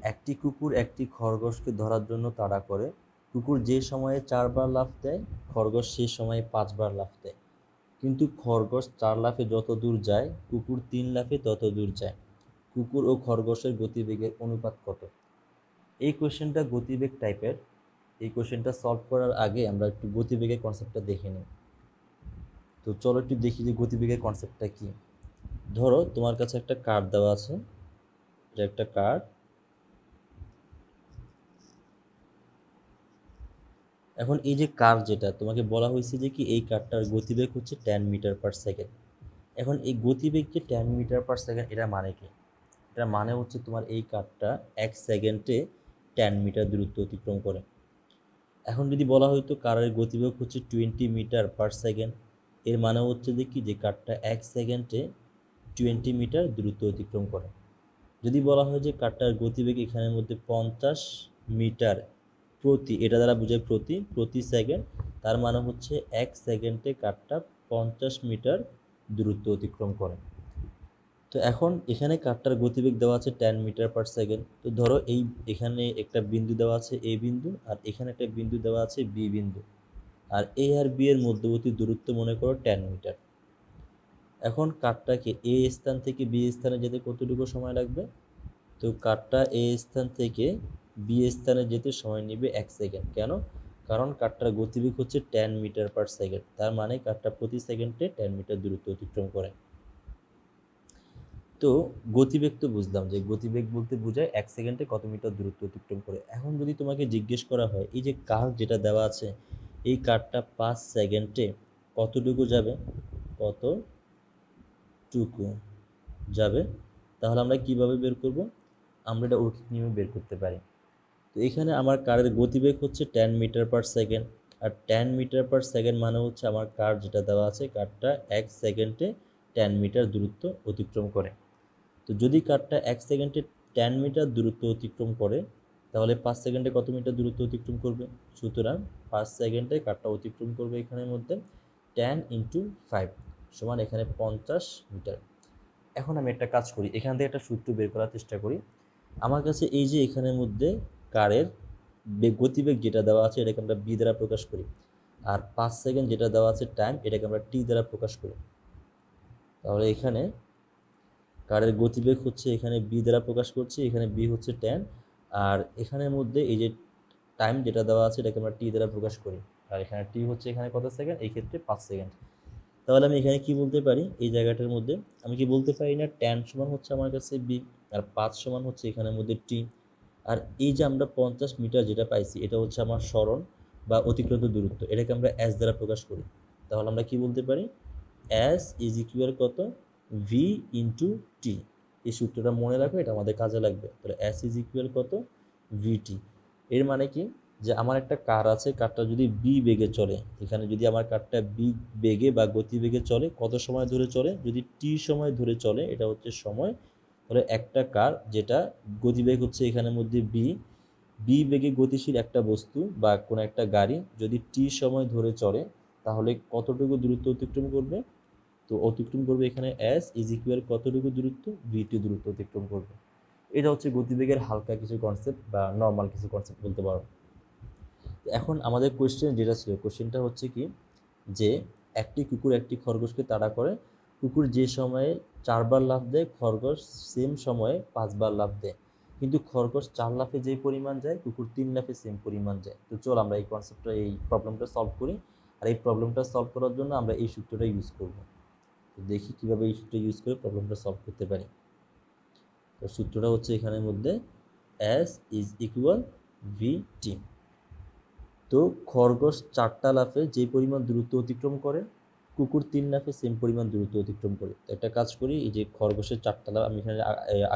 একটি কুকুর একটি খরগোশকে ধরার জন্য তাড়া করে। কুকুর যে সময়ে চারবার লাফ দেয়, খরগোশ সে সময়ে পাঁচবার লাফ দেয়। কিন্তু খরগোশ চার লাফে যত দূর যায়, কুকুর তিন লাফে তত দূর যায়। কুকুর ও খরগোশের গতিবেগের অনুপাত কত? এই কোয়েশ্চেনটা গতিবেগ টাইপের। এই কোশ্চেনটা সলভ করার আগে আমরা একটু গতিবেগের কনসেপ্টটা দেখে নিই। তো চলো একটু দেখি যে গতিবেগের কনসেপ্টটা কি। ধরো তোমার কাছে একটা কার্ড দেওয়া আছে। এটা একটা কার্ড এখন এই যে কার যেটা, তোমাকে বলা হয়েছে যে কি এই কারটার গতিবেগ হচ্ছে টেন মিটার পার সেকেন্ড এখন এই গতিবেগ যে টেন মিটার পার সেকেন্ড এটা মানে কি? এটা মানে হচ্ছে তোমার এই কারটা এক সেকেন্ডে টেন মিটার দূরত্ব অতিক্রম করে। এখন যদি বলা হয়তো কারের গতিবেগ হচ্ছে টোয়েন্টি মিটার পার সেকেন্ড এর মানে হচ্ছে যে কি? যে কারটা এক সেকেন্ডে টোয়েন্টি মিটার দূরত্ব অতিক্রম করে। যদি বলা হয় যে কারটার গতিবেগ এখানের মধ্যে পঞ্চাশ মিটার প্রতি, এটা দ্বারা বোঝায় প্রতি প্রতি সেকেন্ড তার মানে হচ্ছে এক সেকেন্ডে কারটা পঞ্চাশ মিটার দূরত্ব অতিক্রম করে। তো এখন এখানে কারটার গতিবেগ দেওয়া আছে টেন মিটার পার সেকেন্ড তো ধরো এই, এখানে একটা বিন্দু দেওয়া আছে এ বিন্দু, আর এখানে একটা বিন্দু দেওয়া আছে বি বিন্দু। আর এ আর বি এর মধ্যবর্তী দূরত্ব মনে করো টেন মিটার। এখন কারটাকে এ স্থান থেকে বি স্থানে যেতে কতটুকু সময় লাগবে? তো কারটা এ স্থান থেকে বি স্থানে যেতে সময় নেবে এক সেকেন্ড কেন? কারণ কারটার গতিবেগ হচ্ছে টেন মিটার পার সেকেন্ড তার মানে কারটা প্রতি সেকেন্ডে টেন মিটার দূরত্ব অতিক্রম করে। তো গতিবেগ তো বুঝলাম যে গতিবেগ বলতে বোঝায় এক সেকেন্ডে কত মিটার দূরত্ব অতিক্রম করে। এখন যদি তোমাকে জিজ্ঞেস করা হয়, এই যে কার যেটা দেওয়া আছে, এই কারটা পাঁচ সেকেন্ডে কতটুকু যাবে? কতটুকু যাবে? তাহলে আমরা কীভাবে বের করব? আমরা এটা ঐকিক নিয়মে বের করতে পারি। তো এখানে আমার কারের গতিবেগ হচ্ছে টেন মিটার পার সেকেন্ড আর টেন মিটার পার সেকেন্ড মানে হচ্ছে আমার কার যেটা দেওয়া আছে, কারটা এক সেকেন্ডে টেন মিটার দূরত্ব অতিক্রম করে। তো যদি কারটা এক সেকেন্ডে টেন মিটার দূরত্ব অতিক্রম করে, তাহলে পাঁচ সেকেন্ডে কত মিটার দূরত্ব অতিক্রম করবে? সুতরাং পাঁচ সেকেন্ডে কারটা অতিক্রম করবে এখানের মধ্যে টেন ইন্টু ফাইভ সমান এখানে পঞ্চাশ মিটার এখন আমি একটা কাজ করি, এখান থেকে একটা সূত্র বের করার চেষ্টা করি। আমার কাছে এই যে এখানের মধ্যে কারের গতিবেগ যেটা দেওয়া আছে এটাকে আমরা বি দ্বারা প্রকাশ করি। আর পাঁচ সেকেন্ড যেটা দেওয়া আছে টাইম এটাকে আমরা টি দ্বারা প্রকাশ করি। তাহলে এখানে কারের গতিবেগ হচ্ছে এখানে বি দ্বারা প্রকাশ করছি, এখানে বি হচ্ছে টেন আর এখানের মধ্যে এই যে টাইম যেটা দেওয়া আছে এটাকে আমরা টি দ্বারা প্রকাশ করি। আর এখানে টি হচ্ছে এখানে কত সেকেন্ড? এই ক্ষেত্রে পাঁচ সেকেন্ড। তাহলে আমি এখানে কি বলতে পারি? এই জায়গাটার মধ্যে আমি কি বলতে পারি না? টেন সমান হচ্ছে আমার কাছে বি আর পাঁচ সমান হচ্ছে এখানের মধ্যে টি আর এই যে আমরা পঞ্চাশ মিটার যেটা পাইছি, এটা হচ্ছে আমার স্মরণ বা অতিক্রান্ত দূরত্ব। এটাকে আমরা অ্যাস দ্বারা প্রকাশ করি। তাহলে আমরা কি বলতে পারি? অ্যাস ইজ ইকুয়াল কত? ভি ইন্টু টি এই সূত্রটা মনে রাখো, এটা আমাদের কাজে লাগবে। তাহলে অ্যাস ইজ ইকুয়াল কত? ভিটি এর মানে কি? যে আমার একটা কার আছে, কারটা যদি বি বেগে চলে, এখানে যদি আমার কারটা বি বেগে বা গতি বেগে চলে, কত সময় ধরে চলে? যদি টি সময় ধরে চলে, এটা হচ্ছে সময় তাহলে একটা কার যেটা গতিবেগ হচ্ছে এখানের মধ্যে বি বি বেগে গতিশীল একটা বস্তু বা কোনো একটা গাড়ি যদি টি সময় ধরে চড়ে, তাহলে কতটুকু দূরত্ব অতিক্রম করবে? তো অতিক্রম করবে এখানে এস ইজ ইকুয়াল কতটুকু দূরত্ব? ভিটি দূরত্ব অতিক্রম করবে। এটা হচ্ছে গতিবেগের হালকা কিছু কনসেপ্ট বা নর্মাল কিছু কনসেপ্ট বলতে পারো। এখন আমাদের কোয়েশ্চেন যেটা ছিল কোয়েশ্চেনটা হচ্ছে কি? যে একটি কুকুর একটি খরগোশকে তাড়া করে কুকুর যে সময়ে চারবার লাফ দেয়, খরগোশ সেম সময়ে পাঁচবার লাফ দেয়। কিন্তু খরগোশ চার লাফে যে পরিমাণ যায়, কুকুর তিন লাফে সেম পরিমাণ যায়। তো চল আমরা এই কনসেপ্টটা এই প্রবলেমটা সলভ করি। আর এই প্রবলেমটা সলভ করার জন্য আমরা এই সূত্রটা ইউজ করব। তো দেখি কীভাবে এই সূত্র ইউজ করে প্রবলেমটা সলভ করতে পারি। তো সূত্রটা হচ্ছে এখানের মধ্যে S is equal V T তো খরগোশ চারটা লাফে যে পরিমাণ দূরত্ব অতিক্রম করে কুকুর তিন লাফে সেম পরিমাণ দূরত্ব অতিক্রম করে। তো একটা কাজ করি এই যে খরগোশের চারটা লাফ আমি এখানে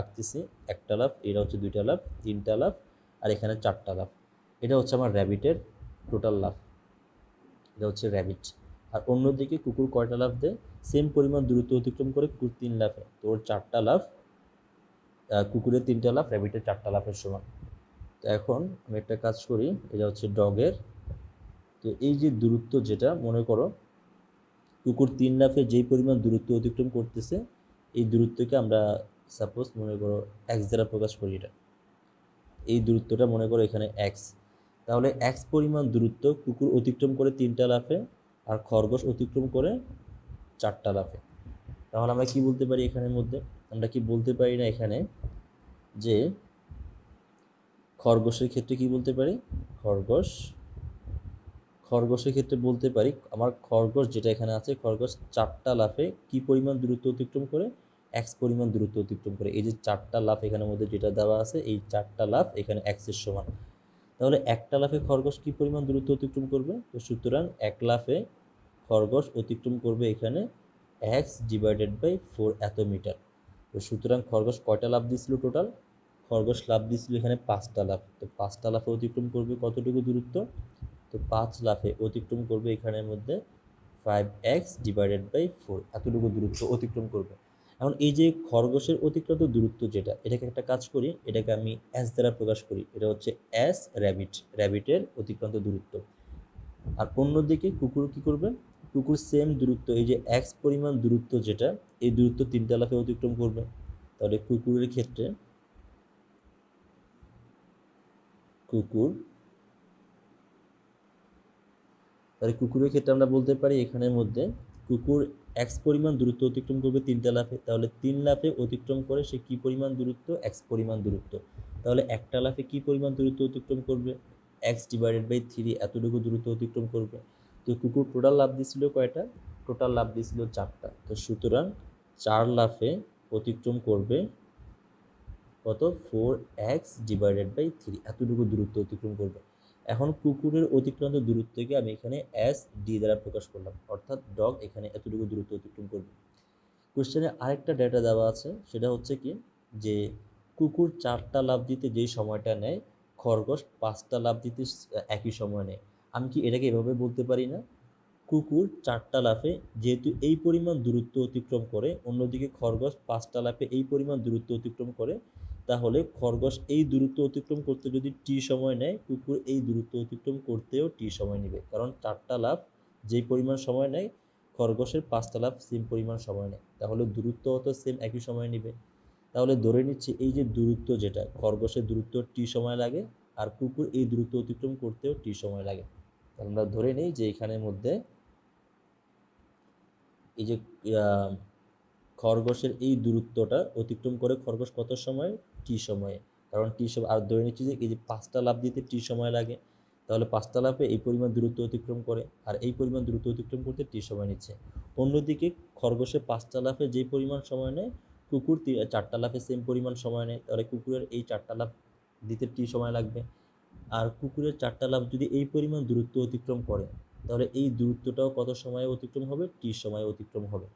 আঁকতেছি একটা লাফ এটা হচ্ছে দুইটা লাফ তিনটা লাফ আর এখানে চারটা লাফ। এটা হচ্ছে আমার র্যাবিটের টোটাল লাফ। এটা হচ্ছে র্যাবিট আর অন্যদিকে কুকুর কয়টা লাফ দেয়? সেম পরিমাণ দূরত্ব অতিক্রম করে কুকুর তিন লাফে। তো ওর চারটা আহ, কুকুরের তিনটা লাফ র্যাবিটের চারটা লাফের সমান। তো এখন আমি একটা কাজ করি এটা হচ্ছে ডগের তো এই যে দূরত্ব যেটা মনে করো কুকুর তিন লাফে যেই পরিমাণ দূরত্ব অতিক্রম করতেছে, এই দূরত্বকে আমরা সাপোজ মনে করো এক্স দ্বারা প্রকাশ করি এটা। এই দূরত্বটা মনে করো এখানে এক্স তাহলে এক্স পরিমাণ দূরত্ব কুকুর অতিক্রম করে তিনটা লাফে আর খরগোশ অতিক্রম করে চারটা লাফে। তাহলে আমরা কি বলতে পারি এখানের মধ্যে? আমরা কি বলতে পারি না এখানে যে খরগোশের ক্ষেত্রে কি বলতে পারি? খরগোশ খরগোশের ক্ষেত্রে বলতে পারি, আমার খরগোশ যেটা এখানে আছে, খরগোশ চারটা লাফে কি পরিমাণ দূরত্ব অতিক্রম করে? এক্স পরিমাণ দূরত্ব অতিক্রম করে। এই যে চারটা লাফ এখানের মধ্যে যেটা দেওয়া আছে, এই চারটা লাফ এখানে এক্সের সমান। তাহলে একটা লাফে খরগোশ কি পরিমাণ দূরত্ব অতিক্রম করবে? তো সুতরাং এক লাফে খরগোশ অতিক্রম করবে এখানে এক্স ডিভাইডেড বাই ফোর এত মিটার। তো সুতরাং খরগোশ কয়টা লাভ দিয়েছিল টোটাল খরগোশ লাভ দিয়েছিল এখানে পাঁচটা লাফ। তো পাঁচটা লাফে অতিক্রম করবে কতটুকু দূরত্ব? তো পাঁচ লাফে অতিক্রম করবে এখানের মধ্যে five X divided by four এতটুকু দূরত্ব অতিক্রম করবে। এখন এই যে খরগোশের অতিক্রান্ত দূরত্ব যেটা, এটাকে একটা কাজ করি, এটাকে আমি এস দ্বারা প্রকাশ করি। এটা হচ্ছে এস র্যাবিট র্যাবিটের অতিক্রান্ত দূরত্ব। আর অন্যদিকে কুকুর কি করবে? কুকুর সেম দূরত্ব, এই যে এক্স পরিমাণ দূরত্ব যেটা, এই দূরত্ব তিনটা লাফে অতিক্রম করবে। তাহলে কুকুরের ক্ষেত্রে, কুকুর তাহলে কুকুরের ক্ষেত্রে আমরা বলতে পারি এখানের মধ্যে কুকুর এক্স পরিমাণ দূরত্ব অতিক্রম করবে তিনটা লাফে। তাহলে তিন লাফে অতিক্রম করে সে কী পরিমাণ দূরত্ব? এক্স পরিমাণ দূরত্ব। তাহলে একটা লাফে কী পরিমাণ দূরত্ব অতিক্রম করবে? এক্স ডিভাইডেড বাই থ্রি এতটুকু দূরত্ব অতিক্রম করবে। তো কুকুর টোটাল লাভ দিছিল কয়টা? টোটাল লাভ দিছিল চারটা তো সুতরাং চার লাফে অতিক্রম করবে কত? Four X divided by three এতটুকু দূরত্ব অতিক্রম করবে। এখন কুকুরের অতিক্রান্ত দূরত্বকে আমি এখানে এস ডি দ্বারা প্রকাশ করলাম। অর্থাৎ ডগ এখানে এতটুকু দূরত্ব অতিক্রম করবে। কোশ্চেনে আরেকটা ডেটা দেওয়া আছে, সেটা হচ্ছে কি? যে কুকুর চারটা লাভ দিতে যেই সময়টা নেয়, খরগোশ পাঁচটা লাভ দিতে একই সময় নেয়। আমি কি এটাকে এভাবে বলতে পারি না? কুকুর চারটা লাফে যেহেতু এই পরিমাণ দূরত্ব অতিক্রম করে, অন্যদিকে খরগোশ পাঁচটা লাফে এই পরিমাণ দূরত্ব অতিক্রম করে তাহলে খরগোশ এই দূরত্ব অতিক্রম করতে যদি টি সময় নেয়, কুকুর এই দূরত্ব অতিক্রম করতেও টি সময় নেবে। কারণ চারটা লাভ যেই পরিমাণ সময় নেয়, খরগোশের পাঁচটা লাভ সেম পরিমাণ সময় নেয়। তাহলে দূরত্ব তো সেম একই সময় নেবে। তাহলে ধরে নিচ্ছি এই যে দূরত্ব যেটা, খরগোশের দূরত্ব টি সময় লাগে আর কুকুর এই দূরত্ব অতিক্রম করতেও টি সময় লাগে। আমরা ধরে নিই যে এখানের মধ্যে এই যে খরগোশের এই দূরত্বটা অতিক্রম করে খরগোশ কত সময়? টি সময়ে। কারণ টি সময় আর ধরে নিচ্ছি যে এই যে পাঁচটা লাভ দিতে টি সময় লাগে, তাহলে পাঁচটা লাভে এই পরিমাণ দূরত্ব অতিক্রম করে আর এই পরিমাণ দূরত্ব অতিক্রম করতে টি সময় নিচ্ছে। অন্যদিকে খরগোশে পাঁচটা লাফে যে পরিমাণ সময় নেয়, কুকুর চারটা লাফে সেম পরিমাণ সময় নেয়। তাহলে কুকুরের এই চারটা লাভ দিতে টি সময় লাগবে। আর কুকুরের চারটা লাভ যদি এই পরিমাণ দূরত্ব অতিক্রম করে, তাহলে এই দূরত্বটাও কত সময়ে অতিক্রম হবে? টি সময়ে অতিক্রম হবে।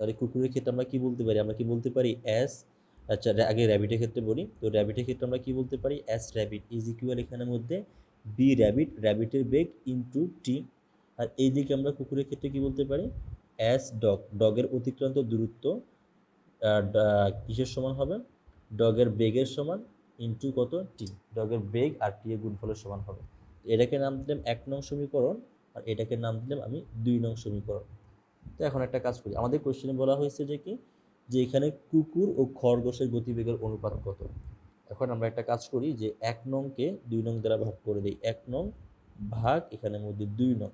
তাহলে কুকুরের ক্ষেত্রে আমরা কি বলতে পারি? আমরা কি বলতে পারি? এস আচ্ছা আগে র্যাবিটের ক্ষেত্রে বলি। তো র্যাবিটের ক্ষেত্রে আমরা কি বলতে পারি? এস র্যাবিট ইজ ইকুয়াল এখানের মধ্যে বি র্যাবিট র্যাবিটের বেগ ইনটু টি আর এই দিকে আমরা কুকুরের ক্ষেত্রে কি বলতে পারি? এস ডগ ডগের অতিক্রান্ত দূরত্ব কিসের সমান হবে? ডগের বেগের সমান ইনটু কত? টি ডগের বেগ আর টি এর গুণফলের সমান হবে। এটাকে নাম দিলাম এক নং সমীকরণ, আর এটাকে নাম দিলাম আমি দুই নং সমীকরণ। তো এখন একটা কাজ করি। আমাদের কোশ্চেনে বলা হয়েছে যে কি? যে এখানে কুকুর ও খরগোশের গতিবেগের অনুপাত কত? এখন আমরা একটা কাজ করি যে এক নংকে দুই নং দ্বারা ভাগ করে দিই। এক নং ভাগ এখানের মধ্যে দুই নং।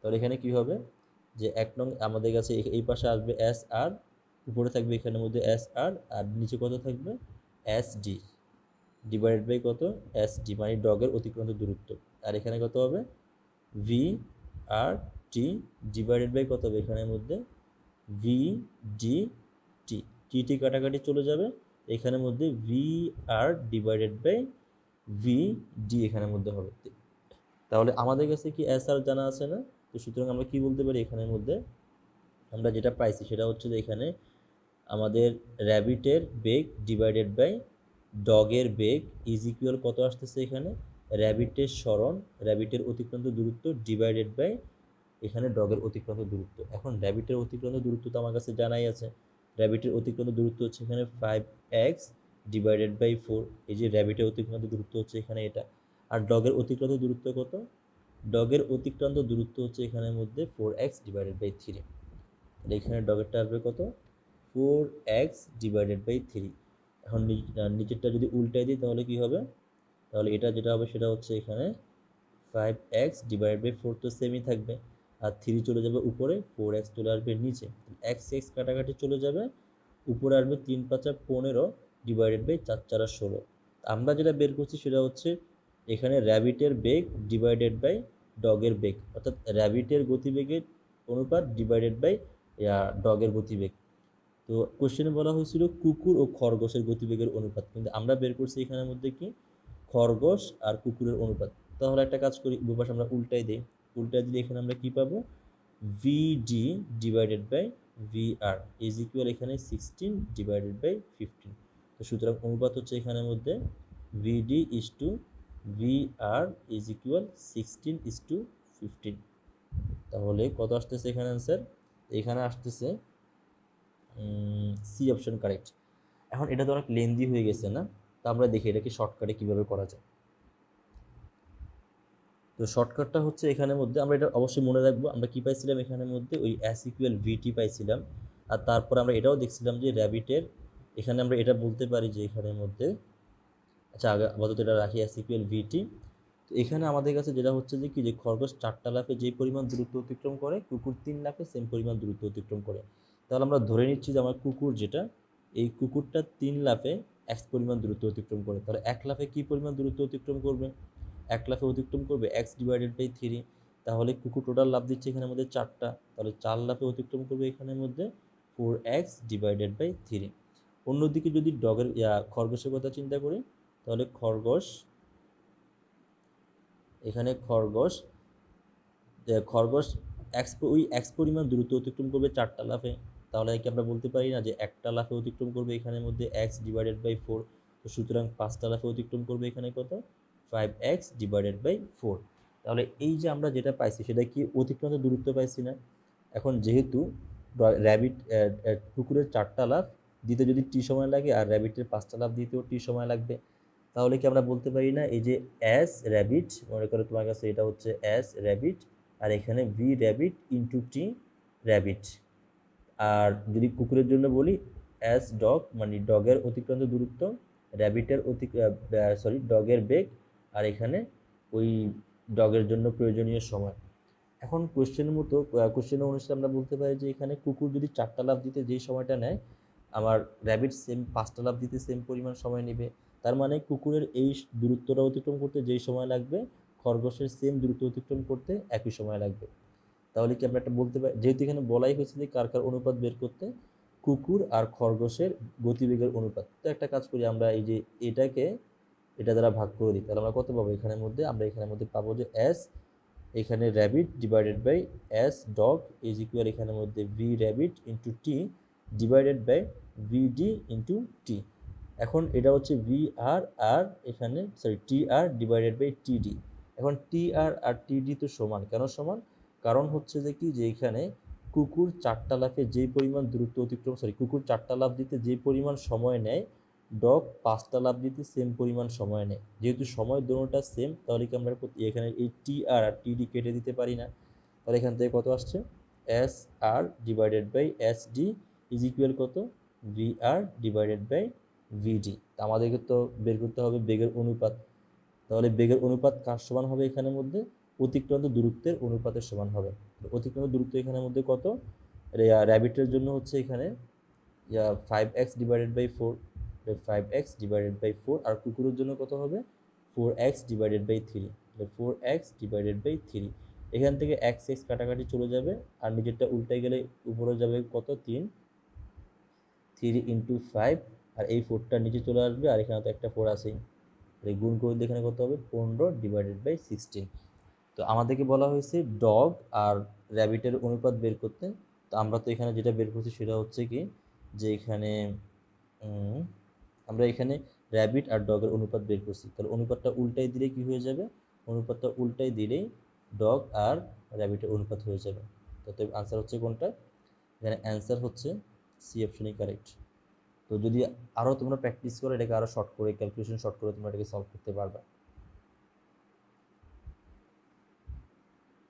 তাহলে এখানে কি হবে? যে এক নং আমাদের কাছে এই পাশে আসবে এস আর, উপরে থাকবে এখানের মধ্যে এস আর আর নিচে কত থাকবে? S D. ডিভাইডেড বাই কত? এস ডি মানে ডগের অতিক্রান্ত দূরত্ব। আর এখানে কত হবে? V R T divided by কত হবে এখানের মধ্যে? ভি ডি টি কাটাকাটি চলে যাবে। এখানের মধ্যে V R divided by V D এখানের মধ্যে হবে। তাহলে আমাদের কাছে কি এস আর জানা আছে না? তো সুতরাং আমরা কি বলতে পারি এখানের মধ্যে? আমরা যেটা পাইছি সেটা হচ্ছে যে এখানে আমাদের র্যাবিটের বেগ ডিভাইডেড বাই ডগের বেগ ইজ ইকুয়াল কত আসতেছে এখানে? র্যাবিটের স্মরণ র্যাবিটের অতিক্রান্ত দূরত্ব ডিভাইডেড বাই এখানে ডগের অতিক্রান্ত দূরত্ব। এখন র্যাবিটের অতিক্রান্ত দূরত্ব তো আমার কাছে জানাই আছে। র্যাবিটের অতিক্রান্ত দূরত্ব হচ্ছে এখানে five x divided by four এই যে র্যাবিটের অতিক্রান্ত দূরত্ব হচ্ছে এখানে এটা। আর ডগের অতিক্রান্ত দূরত্ব কত? ডগের অতিক্রান্ত দূরত্ব হচ্ছে এখানের মধ্যে four x divided by three এখানে ডগেরটা আসবে কত? Four x divided by three এখন নিচেরটা যদি উল্টাই দিই তাহলে কি হবে? তাহলে এটা যেটা হবে সেটা হচ্ছে এখানে five x divide by four তো সেমই থাকবে। আর থ্রি চলে যাবে উপরে ফোর এক্স চলে আসবে নিচে। এক্স এক্স কাটাকাটি চলে যাবে, উপরে আসবে তিন পাঁচা পনেরো ডিভাইডেড বাই চার, চারা ষোলো। আমরা যেটা বের করছি সেটা হচ্ছে এখানে র্যাবিটের বেগ ডিভাইডেড বাই ডগের বেগ, অর্থাৎ র্যাবিটের গতিবেগের অনুপাত ডিভাইডেড বাই ডগের গতিবেগ। তো কোশ্চেনে বলা হয়েছিল কুকুর ও খরগোশের গতিবেগের অনুপাত। কিন্তু আমরা বের করছি এখানের মধ্যে কি? খরগোশ আর কুকুরের অনুপাত। তাহলে একটা কাজ করি দুপাশ আমরা উল্টাই দিই। উল্টাই দিলে এখানে আমরা কি পাবো? V D divided by V R is equal এখানে সিক্সটিন ডিভাইডেড বাই ফিফটিন তো সুতরাং অনুপাত হচ্ছে এখানের মধ্যে V D is to V R is equal sixteen is to fifteen তাহলে কত আসতেছে এখানে অ্যান্সার এখানে আসতেছে সি অপশন কারেক্ট এখন এটা তো অনেক লেন্দি হয়ে গেছে না? তো আমরা দেখি এটাকে শর্টকাটে কীভাবে করা যায়। তো শর্টকাটটা হচ্ছে এখানের মধ্যে, আমরা এটা অবশ্যই মনে রাখব, আমরা কী পাইছিলাম এখানের মধ্যে? ওই অ্যাস ইকুয়াল ভিটি পাইছিলাম। আর তারপর আমরা এটাও দেখছিলাম যে র্যাবিটের এখানে আমরা এটা বলতে পারি যে এখানের মধ্যে আচ্ছা আগে আপাতত এটা রাখি অ্যাস ইকুয়াল ভিটি তো এখানে আমাদের কাছে যেটা হচ্ছে যে কি, যে খরগোশ চারটা লাফে যে পরিমাণ দূরত্ব অতিক্রম করে, কুকুর তিন লাফে সেম পরিমাণ দূরত্ব অতিক্রম করে। তাহলে আমরা ধরে নিচ্ছি যে আমার কুকুর যেটা, এই কুকুরটা তিন লাফে এক্স পরিমাণ দূরত্ব অতিক্রম করে। তাহলে এক লাফে কী পরিমাণ দূরত্ব অতিক্রম করবে? এক লাফে অতিক্রম করবে এক্স ডিভাইডেড বাই থ্রি তাহলে কুকুর টোটাল লাভ দিচ্ছে এখানের মধ্যে চারটা, তাহলে চার লাফে অতিক্রম করবে এখানের মধ্যে four x divided by three অন্যদিকে যদি ডগের খরগোশের কথা চিন্তা করি, তাহলে খরগোশ, এখানে খরগোশ খরগোশ এক্স ওই এক্স পরিমাণ দূরত্ব অতিক্রম করবে চারটা লাফে, তাহলে কি আমরা বলতে পারি না যে একটা লাফে অতিক্রম করবে এখানের মধ্যে এক্স ডিভাইডেড বাই ফোর তো সুতরাং পাঁচটা লাফে অতিক্রম করবে এখানে কত? Five x divided by four তাহলে এই যে আমরা যেটা পাইছি, সেটা কি অতিক্রান্ত দূরত্ব পাইছি না? এখন যেহেতু র্যাবিট কুকুরের চারটা লাভ দিতে যদি টি সময় লাগে আর র্যাবিটের পাঁচটা লাভ দিতেও টি সময় লাগবে, তাহলে কি আমরা বলতে পারি না এই যে অ্যাস র্যাবিট মনে করো তোমার কাছে এটা হচ্ছে অ্যাস র্যাবিট আর এখানে V rabbit into T rabbit আর যদি কুকুরের জন্য বলি অ্যাস ডগ মানে ডগের অতিক্রান্ত দূরত্ব র্যাবিটের অতি সরি ডগের বেগ আর এখানে ওই ডগের জন্য প্রয়োজনীয় সময়। এখন কোশ্চেনের মতো কোশ্চেনের অনুসারে আমরা বলতে পারি যে এখানে কুকুর যদি চারটা লাভ দিতে যেই সময়টা নেয়, আমার র্যাবিট সেম পাঁচটা লাভ দিতে সেম পরিমাণ সময় নেবে। তার মানে কুকুরের এই দূরত্বটা অতিক্রম করতে যেই সময় লাগবে, খরগোশের সেম দূরত্ব অতিক্রম করতে একই সময় লাগবে। তাহলে কি আমরা একটা বলতে পারি, যেহেতু এখানে বলাই হয়েছে যে কার কার অনুপাত বের করতে, কুকুর আর খরগোশের গতিবেগের অনুপাত। তো একটা কাজ করি আমরা, এই যে এটাকে এটা দ্বারা ভাগ করে দিই। তাহলে আমরা কত পাবো? এখানের মধ্যে, আমরা এখানের মধ্যে পাবো যে এস এখানে rabbit divided by S dog is equal এখানের মধ্যে V rabbit into T divided by V D into T এখন এটা হচ্ছে ভি আর আর এখানে sorry T R divided by T D এখন টি আর আর টিডি তো সমান। কেন সমান? কারণ হচ্ছে যে কি? যে এখানে কুকুর চারটা লাফে যেই পরিমাণ দূরত্ব অতিক্রম সরি কুকুর চারটা লাফ দিতে যে পরিমাণ সময় নেয় ডগ পাঁচটা লাভ দিতে সেম পরিমাণ সময় নেয়। যেহেতু সময় দুটোটা সেম তাহলে কি আমরা এখানে এই টি আর আর টিডি কেটে দিতে পারি না। তাহলে এখান থেকে কত আসছে? S R divided by S D is equal কত? V R divided by V D আমাদেরকে তো বের করতে হবে বেগের অনুপাত। তাহলে বেগের অনুপাত কার সমান হবে এখানের মধ্যে? অতিক্রান্ত দূরত্বের অনুপাতের সমান হবে। অতিক্রান্ত দূরত্ব এখানের মধ্যে কত? র্যাবিটের জন্য হচ্ছে এখানে five x divided by four five x divided by four আর কুকুরের জন্য কত হবে? Four x divided by three তাহলে four x divided by three এখান থেকে এক্স এক্স কাটাকাটি চলে যাবে, আর নিজেরটা উল্টাই গেলে উপরে যাবে কত? তিন থ্রি ইন্টু ফাইভ আর এই ফোরটা নিচে চলে আসবে, আর এখানে তো একটা ফোর আছেই এই গুণ করে এখানে কত হবে? পনেরো ডিভাইডেড বাই সিক্সটিন তো আমাদেরকে বলা হয়েছে ডগ আর র্যাবিটের অনুপাত বের করতে, তো আমরা তো এখানে যেটা বের করছি সেটা হচ্ছে কি? যে এখানে আমরা এখানে র্যাবিট আর ডগের অনুপাত বের করছি। তাহলে অনুপাতটা উল্টাই দিলে কি হয়ে যাবে? অনুপাতটা উল্টাই দিলেই ডগ আর র্যাবিটের অনুপাত হয়ে যাবে। তো আনসার হচ্ছে কোনটা? এখানে অ্যান্সার হচ্ছে সি অপশনই কারেক্ট তো যদি আরও তোমরা প্র্যাকটিস করো, এটাকে আরও শর্ট করে ক্যালকুলেশন শর্ট করে তোমরা এটাকে সলভ করতে পারবে।